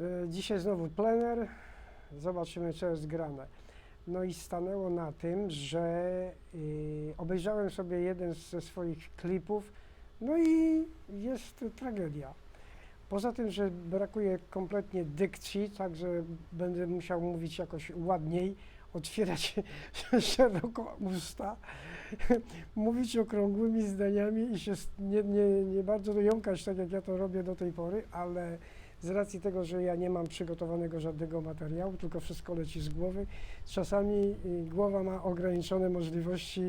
E, Dzisiaj znowu plener. Zobaczymy, co jest grane. No i stanęło na tym, że y, obejrzałem sobie jeden ze swoich klipów, no i jest tragedia. Poza tym, że brakuje kompletnie dykcji, także będę musiał mówić jakoś ładniej, otwierać szeroko usta, mówić okrągłymi zdaniami i się nie, nie, nie bardzo jąkać, tak jak ja to robię do tej pory, ale z racji tego, że ja nie mam przygotowanego żadnego materiału, tylko wszystko leci z głowy, czasami y, głowa ma ograniczone możliwości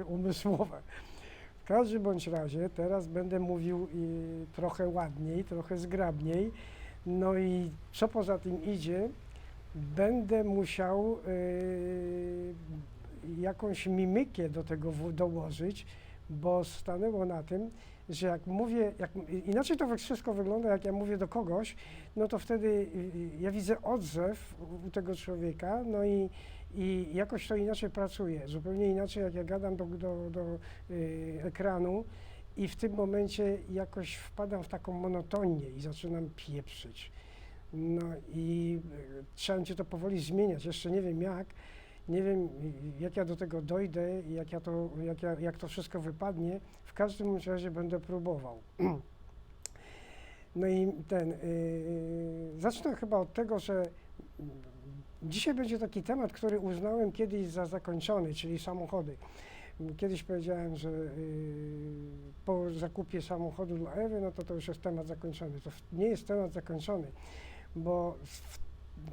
y, umysłowe. W każdym bądź razie teraz będę mówił y, trochę ładniej, trochę zgrabniej. No i co poza tym idzie, będę musiał jakąś mimikę do tego dołożyć, bo stanęło na tym, że jak mówię, jak, inaczej to wszystko wygląda, jak ja mówię do kogoś, no to wtedy y, y, ja widzę odzew u- tego człowieka, no i, i jakoś to inaczej pracuje, zupełnie inaczej jak ja gadam do, do, do y, ekranu i w tym momencie jakoś wpadam w taką monotonię i zaczynam pieprzyć. No i y, trzeba będzie to powoli zmieniać, jeszcze nie wiem jak, nie wiem jak ja do tego dojdę, jak, ja to, jak, ja, jak to wszystko wypadnie, w każdym razie będę próbował. No i ten, y, zacznę chyba od tego, że dzisiaj będzie taki temat, który uznałem kiedyś za zakończony, czyli samochody. Kiedyś powiedziałem, że y, po zakupie samochodu dla Ewy, no to to już jest temat zakończony. To nie jest temat zakończony, bo w-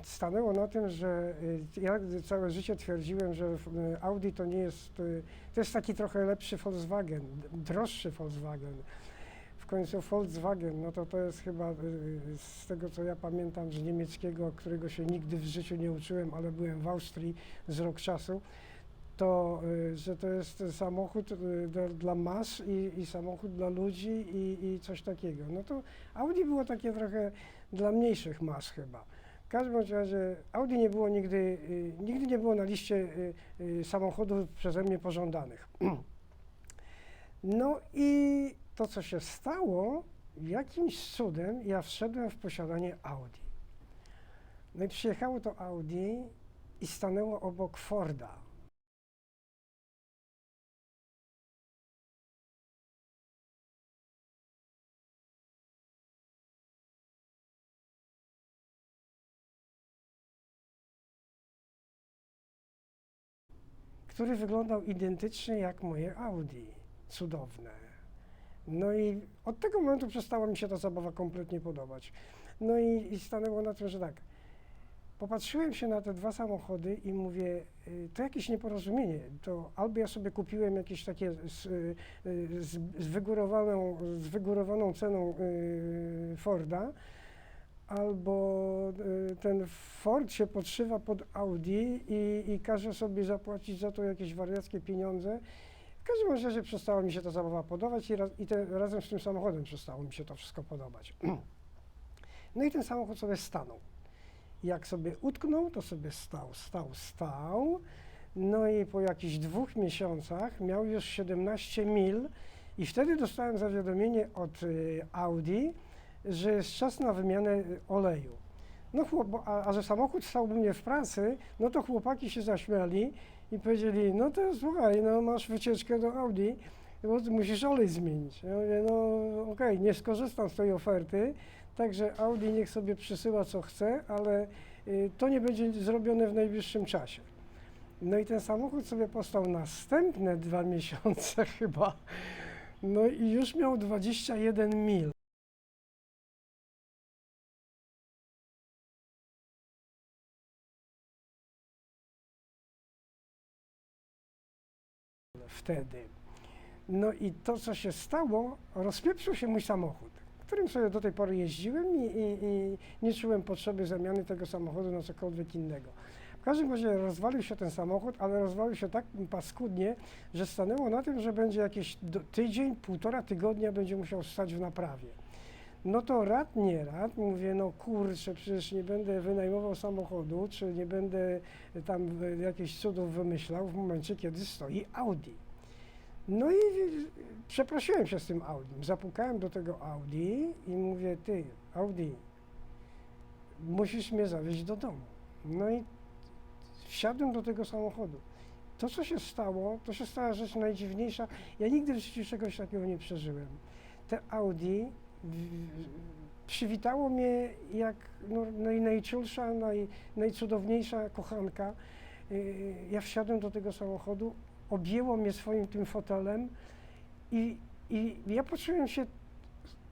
stanęło na tym, że y, ja całe życie twierdziłem, że y, Audi to nie jest, y, to jest taki trochę lepszy Volkswagen, droższy Volkswagen. W końcu Volkswagen, no to to jest chyba z tego co ja pamiętam z niemieckiego, którego się nigdy w życiu nie uczyłem, ale byłem w Austrii z rok czasu, to że to jest samochód do, dla mas i, i samochód dla ludzi i, i coś takiego. No to Audi było takie trochę dla mniejszych mas chyba. Każdym razie Audi nie było nigdy, y, nigdy nie było na liście y, y, samochodów przeze mnie pożądanych. No i to, co się stało, jakimś cudem ja wszedłem w posiadanie Audi. No i przyjechało to Audi i stanęło obok Forda. Który wyglądał identycznie jak moje Audi. Cudowne. No i od tego momentu przestała mi się ta zabawa kompletnie podobać. No i, i stanęło na tym, że tak. Popatrzyłem się na te dwa samochody i mówię, y, to jakieś nieporozumienie. To albo ja sobie kupiłem jakieś takie z, y, y, z, z, wygórowaną, z wygórowaną ceną Forda, albo y, ten Ford się podszywa pod Audi i, i każe sobie zapłacić za to jakieś wariackie pieniądze. W każdym razie że przestało mi się ta zabawa podobać i, raz, i te, razem z tym samochodem przestało mi się to wszystko podobać. No i ten samochód sobie stanął. Jak sobie utknął, to sobie stał, stał, stał. No i po jakichś dwóch miesiącach miał już 17 mil i wtedy dostałem zawiadomienie od y, Audi, że jest czas na wymianę oleju. No chłop, a, a że samochód stał u mnie w pracy, no to chłopaki się zaśmiali i powiedzieli, no to słuchaj, no masz wycieczkę do Audi, bo musisz olej zmienić. Ja mówię, no okej, nie skorzystam z tej oferty, także Audi niech sobie przysyła co chce, ale y, to nie będzie zrobione w najbliższym czasie. No i ten samochód sobie postał następne dwa miesiące chyba, no i już miał 21 mil. Wtedy. No i to, co się stało, rozpieprzył się mój samochód, którym sobie do tej pory jeździłem i, i, i nie czułem potrzeby zamiany tego samochodu na cokolwiek innego. W każdym razie rozwalił się ten samochód, ale rozwalił się tak paskudnie, że stanęło na tym, że będzie jakieś do, tydzień, półtora tygodnia będzie musiał stać w naprawie. No to rad nie rad, mówię, no kurczę, przecież nie będę wynajmował samochodu, czy nie będę tam jakichś cudów wymyślał w momencie, kiedy stoi Audi. No i przeprosiłem się z tym Audi. Zapukałem do tego Audi i mówię, ty, Audi, musisz mnie zawieźć do domu. No i wsiadłem do tego samochodu. To, co się stało, to się stała rzecz najdziwniejsza. Ja nigdy w życiu czegoś takiego nie przeżyłem. Te Audi przywitało mnie jak no, naj, najczulsza, naj, najcudowniejsza kochanka. Y, Ja wsiadłem do tego samochodu, objęło mnie swoim tym fotelem i, i ja poczułem się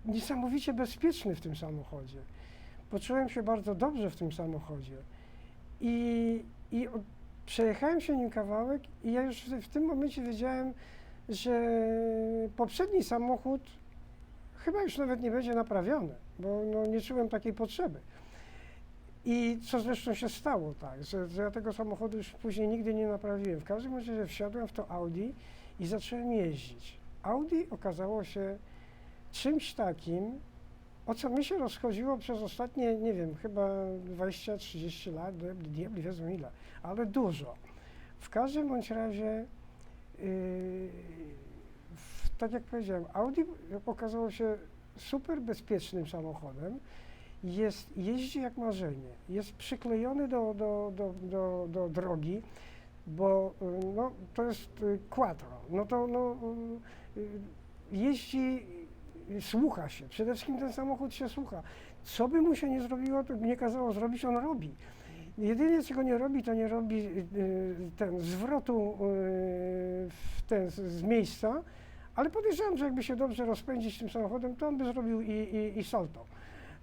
niesamowicie bezpieczny w tym samochodzie. Poczułem się bardzo dobrze w tym samochodzie. I, i przejechałem się nim kawałek i ja już w, w tym momencie wiedziałem, że poprzedni samochód chyba już nawet nie będzie naprawiony, bo no, nie czułem takiej potrzeby. I co zresztą się stało tak, że, że ja tego samochodu już później nigdy nie naprawiłem. W każdym razie wsiadłem w to Audi i zacząłem jeździć. Audi okazało się czymś takim, o co mi się rozchodziło przez ostatnie, nie wiem, chyba 20-30 lat, diabli, wiedzą ile, ale dużo. W każdym bądź razie, yy, tak jak powiedziałem, Audi okazało się super bezpiecznym samochodem. Jest, jeździ jak marzenie. Jest przyklejony do, do, do, do, do drogi, bo y, no, to jest y, quattro. No to no, y, jeździ, słucha się. Przede wszystkim ten samochód się słucha. Co by mu się nie zrobiło, to nie kazało zrobić, on robi. Jedynie czego nie robi, to nie robi ten zwrotu w ten, z miejsca, ale podejrzewam, że jakby się dobrze rozpędzić tym samochodem, to on by zrobił i, i, i salto.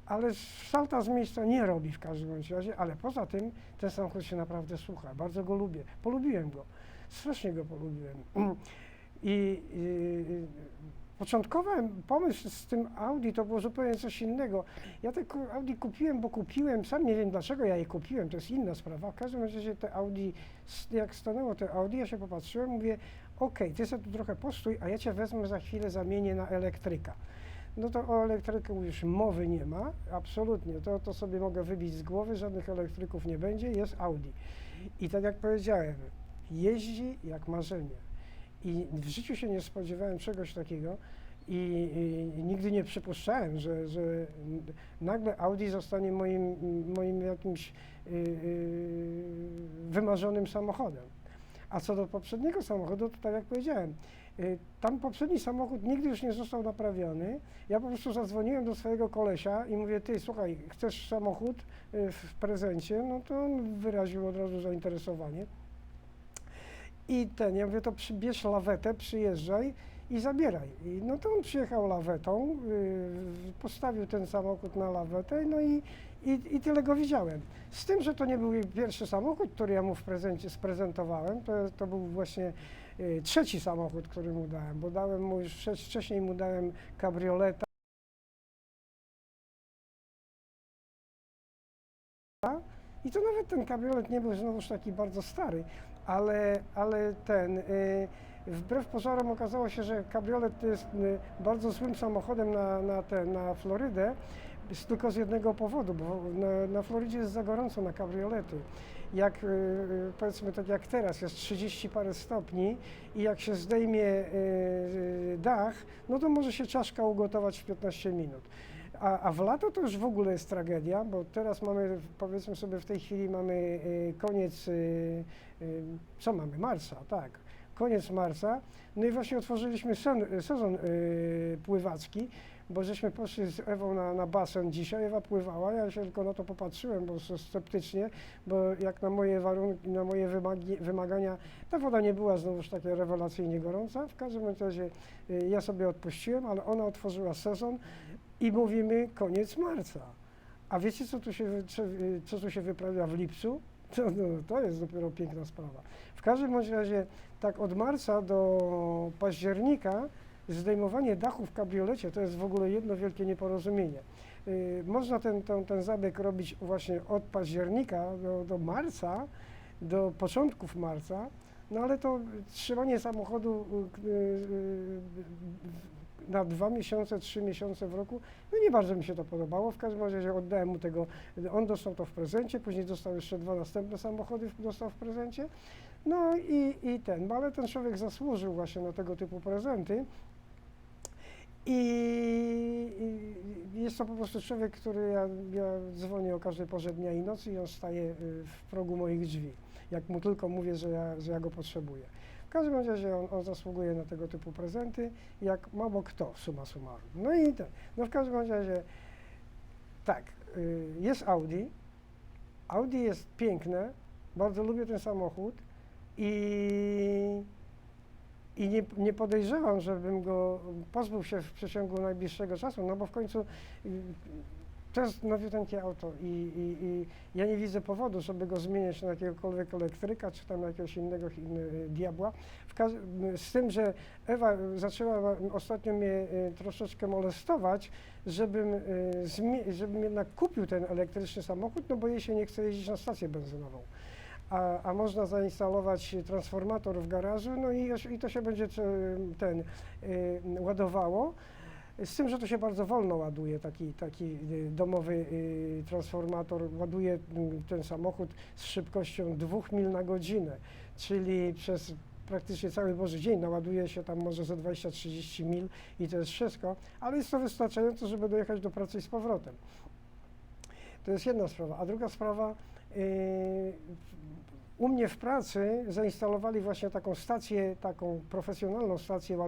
Ale salta z miejsca nie robi w każdym razie, ale poza tym ten samochód się naprawdę słucha. Bardzo go lubię. Polubiłem go. Strasznie go polubiłem. I, i początkowy pomysł z tym Audi to było zupełnie coś innego. Ja te Audi kupiłem, bo kupiłem, sam nie wiem dlaczego ja je kupiłem, to jest inna sprawa. W każdym razie te Audi, jak stanęło te Audi, ja się popatrzyłem, mówię, okej, ty sobie tu trochę postój, a ja cię wezmę za chwilę, zamienię na elektryka. No to o elektryku już mowy nie ma, absolutnie, to, to sobie mogę wybić z głowy, żadnych elektryków nie będzie, jest Audi. I tak jak powiedziałem, jeździ jak marzenie. I w życiu się nie spodziewałem czegoś takiego i, i nigdy nie przypuszczałem, że, że nagle Audi zostanie moim, moim jakimś y, y, wymarzonym samochodem. A co do poprzedniego samochodu, to tak jak powiedziałem, y, tam poprzedni samochód nigdy już nie został naprawiony. Ja po prostu zadzwoniłem do swojego kolesia i mówię, ty słuchaj, chcesz samochód y, w prezencie? No to on wyraził od razu zainteresowanie. I ten, ja mówię, to przybierz lawetę, przyjeżdżaj i zabieraj. I no to on przyjechał lawetą, y, postawił ten samochód na lawetę, no i, i, i tyle go widziałem. Z tym, że to nie był pierwszy samochód, który ja mu w prezencie sprezentowałem, to, to był właśnie y, trzeci samochód, który mu dałem, bo dałem mu już wcześ- wcześniej mu dałem kabrioleta. I to nawet ten kabriolet nie był znowuż taki bardzo stary, ale, ale ten, y, wbrew pozorom okazało się, że kabriolet jest y, bardzo złym samochodem na, na, te, na Florydę, z, tylko z jednego powodu, bo na, na Florydzie jest za gorąco na kabriolety. Jak y, y, powiedzmy tak jak teraz, jest 30 parę stopni i jak się zdejmie y, dach, no to może się czaszka ugotować w 15 minut. A, a w lato to już w ogóle jest tragedia, bo teraz mamy, powiedzmy sobie w tej chwili mamy koniec, co mamy, marca, tak, koniec marca. No i właśnie otworzyliśmy sezon pływacki, bo żeśmy poszli z Ewą na, na basen dzisiaj, Ewa pływała, ja się tylko na to popatrzyłem, bo sceptycznie, bo jak na moje warunki, na moje wymagi, wymagania, ta woda nie była znowuż taka rewelacyjnie gorąca. W każdym razie y, ja sobie odpuściłem, ale ona otworzyła sezon i mówimy koniec marca. A wiecie, co tu się, y, co tu się wyprawia w lipcu? To, no, to jest dopiero piękna sprawa. W każdym razie, tak od marca do października zdejmowanie dachu w kabriolecie to jest w ogóle jedno wielkie nieporozumienie. Y, można ten, ten, ten zabieg robić właśnie od października do, do marca, do początków marca, no ale to trzymanie samochodu y, y, na dwa miesiące, trzy miesiące w roku, no nie bardzo mi się to podobało. W każdym razie oddałem mu tego, on dostał to w prezencie, później dostał jeszcze dwa następne samochody, dostał w prezencie. No i, i ten, no ale ten człowiek zasłużył właśnie na tego typu prezenty. I, jest to po prostu człowiek, który ja, ja dzwonię o każdej porze dnia i nocy i on staje y, w progu moich drzwi, jak mu tylko mówię, że ja, że ja go potrzebuję. W każdym razie on, on zasługuje na tego typu prezenty, jak mało kto, suma summarum. No i ten, no w każdym razie tak, y, jest Audi. Audi jest piękne, bardzo lubię ten samochód i, i nie, nie podejrzewam, żebym go pozbył się w przeciągu najbliższego czasu, no bo w końcu y, to jest nowiuteńkie auto i, i, i ja nie widzę powodu, żeby go zmieniać na jakiegokolwiek elektryka, czy tam jakiegoś innego y, diabła. Każ- z tym, że Ewa zaczęła ostatnio mnie y, troszeczkę molestować, żebym, y, żebym jednak kupił ten elektryczny samochód, no bo jej się nie chce jeździć na stację benzynową. A, a można zainstalować transformator w garażu, no i, i to się będzie ten y, ładowało. Z tym, że to się bardzo wolno ładuje, taki, taki y, domowy y, transformator ładuje mm, ten samochód z szybkością 2 mil na godzinę, czyli przez praktycznie cały Boży dzień naładuje się tam może za 20-30 mil i to jest wszystko, ale jest to wystarczająco, żeby dojechać do pracy i z powrotem. To jest jedna sprawa. A druga sprawa, u mnie w pracy zainstalowali właśnie taką stację, taką profesjonalną stację,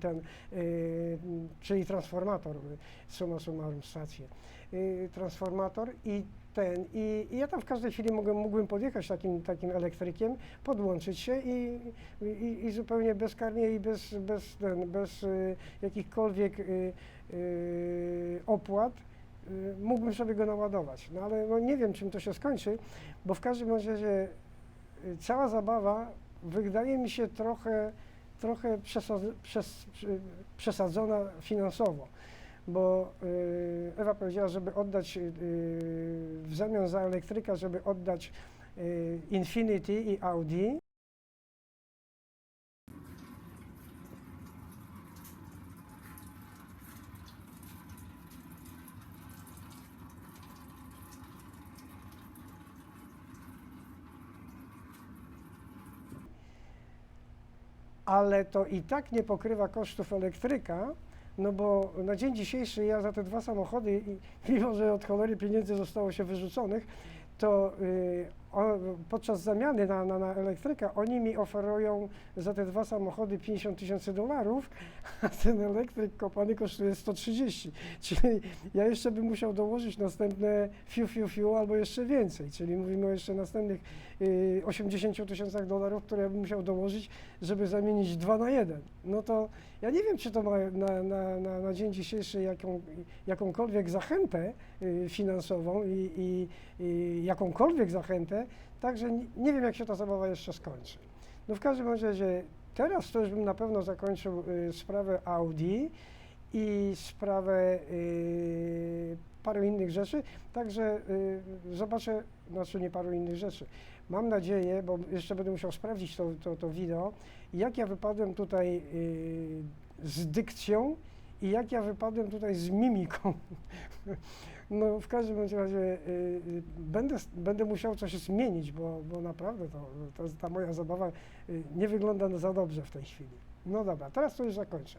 ten, y, czyli transformator, y, summa summarum stację, y, transformator i ten, i, i ja tam w każdej chwili mogłem, mógłbym podjechać takim, takim elektrykiem, podłączyć się i, i, i zupełnie bezkarnie i bez, bez, ten, bez y, jakichkolwiek y, y, opłat y, mógłbym sobie go naładować. No ale no, nie wiem, czym to się skończy, bo w każdym razie y, cała zabawa wydaje mi się trochę, trochę przy- przesadzona finansowo, bo y, Ewa powiedziała, żeby oddać y, w zamian za elektryka, żeby oddać y, Infinity i Audi. Ale to i tak nie pokrywa kosztów elektryka, no bo na dzień dzisiejszy ja za te dwa samochody, mimo że od cholery pieniędzy zostało się wyrzuconych, to y, o, podczas zamiany na, na, na elektryka oni mi oferują za te dwa samochody 50 tysięcy dolarów, a ten elektryk kopany kosztuje 130. Czyli ja jeszcze bym musiał dołożyć następne fiu, fiu, fiu albo jeszcze więcej. Czyli mówimy o jeszcze następnych y, 80 tysiącach dolarów, które ja bym musiał dołożyć, żeby zamienić dwa na jeden. No to ja nie wiem, czy to ma na, na, na, na dzień dzisiejszy jaką, jakąkolwiek zachętę y, finansową i, i, i jakąkolwiek zachętę, także nie, wiem, jak się ta zabawa jeszcze skończy. No w każdym razie teraz to już bym na pewno zakończył y, sprawę Audi i sprawę y, paru innych rzeczy, także y, zobaczę, znaczy nie paru innych rzeczy. Mam nadzieję, bo jeszcze będę musiał sprawdzić to, to, to wideo, jak ja wypadłem tutaj y, z dykcją i jak ja wypadłem tutaj z mimiką. No w każdym bądź razie y, y, będę, będę musiał coś zmienić, bo, bo naprawdę to, to, ta moja zabawa y, nie wygląda za dobrze w tej chwili. No dobra, teraz to już zakończę.